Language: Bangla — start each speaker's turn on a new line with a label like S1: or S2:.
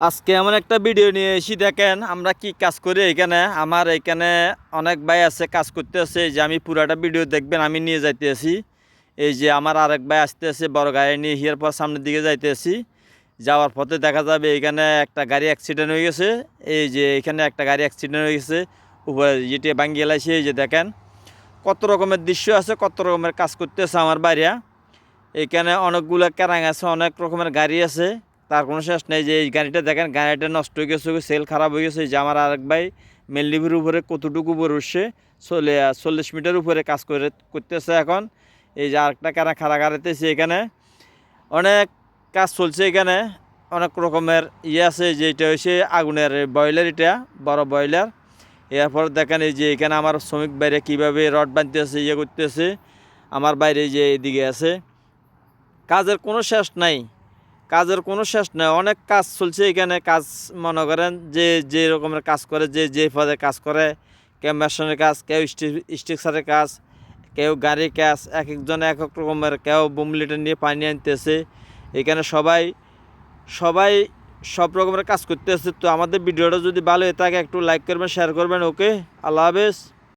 S1: আজকে এমন একটা ভিডিও নিয়ে এসে দেখেন আমরা কি কাজ করি এখানে। আমার এখানে অনেক ভাই আছে, কাজ করতে আছে যে আমি পুরাটা ভিডিও দেখবেন, আমি নিয়ে যাইতে আছি এই যে আমার আরেক ভাই আসতে আছে বড় গাড়ি নিয়ে হিয়ার পর সামনের দিকে যাইতে আছি যাওয়ার পথে দেখা যাবে এখানে একটা গাড়ি অ্যাক্সিডেন্ট হয়ে গেছে। এই যে এখানে একটা গাড়ি অ্যাক্সিডেন্ট হয়ে গেছে, উপরে যেটি ভাঙ্গিয়ে লাইছে, এই যে দেখেন। কত রকমের দৃশ্য আছে, কত রকমের কাজ করতেছে আমার বাইরা। এখানে অনেকগুলো ক্যারাং আছে, অনেক রকমের গাড়ি আছে। তার কোনো শেষ নেই যে এই গাড়িটা দেখেন, গাড়িটা নষ্ট হয়ে গেছে, সেল খারাপ হয়ে গেছে। যে আমার আরেক ভাই মেলডিভির উপরে কতটুকু উপরে উঠছে, চলে চল্লিশ মিটার উপরে কাজ করে, করতেছে এখন। এই যে আরেকটা কারা খাড়া গাড়িতেছে এখানে। অনেক কাজ চলছে এখানে, অনেক রকমের ইয়ে আছে, যে এটা হচ্ছে আগুনের বয়লার এটা, বড় বয়লার এরপর দেখেন এই যে এখানে আমার শ্রমিক বাইরে কীভাবে রড বানতেছে ইয়ে করতেছে। আমার বাইরে যে এদিকে আছে। কাজের কোনো শেষ নাই। কাজের কোনো শেষ নাই, অনেক কাজ চলছে এখানে। কাজ মনে করেন যে যে রকমের কাজ করে, যে যে পদে কাজ করে, কেউ মেশিনের কাজ, কেউ স্ট্রাকচারের কাজ, কেউ গাড়ির কাজ, এক একজন এক এক রকমের, কেউ বোম নিয়ে পানি আনতেছে। এখানে সবাই সবাই সব রকমের কাজ করতেছে। তো আমাদের ভিডিওটা যদি ভালো হয়ে থাকে, একটু লাইক করবেন শেয়ার করবেন ওকে আল্লাহ হাফেজ।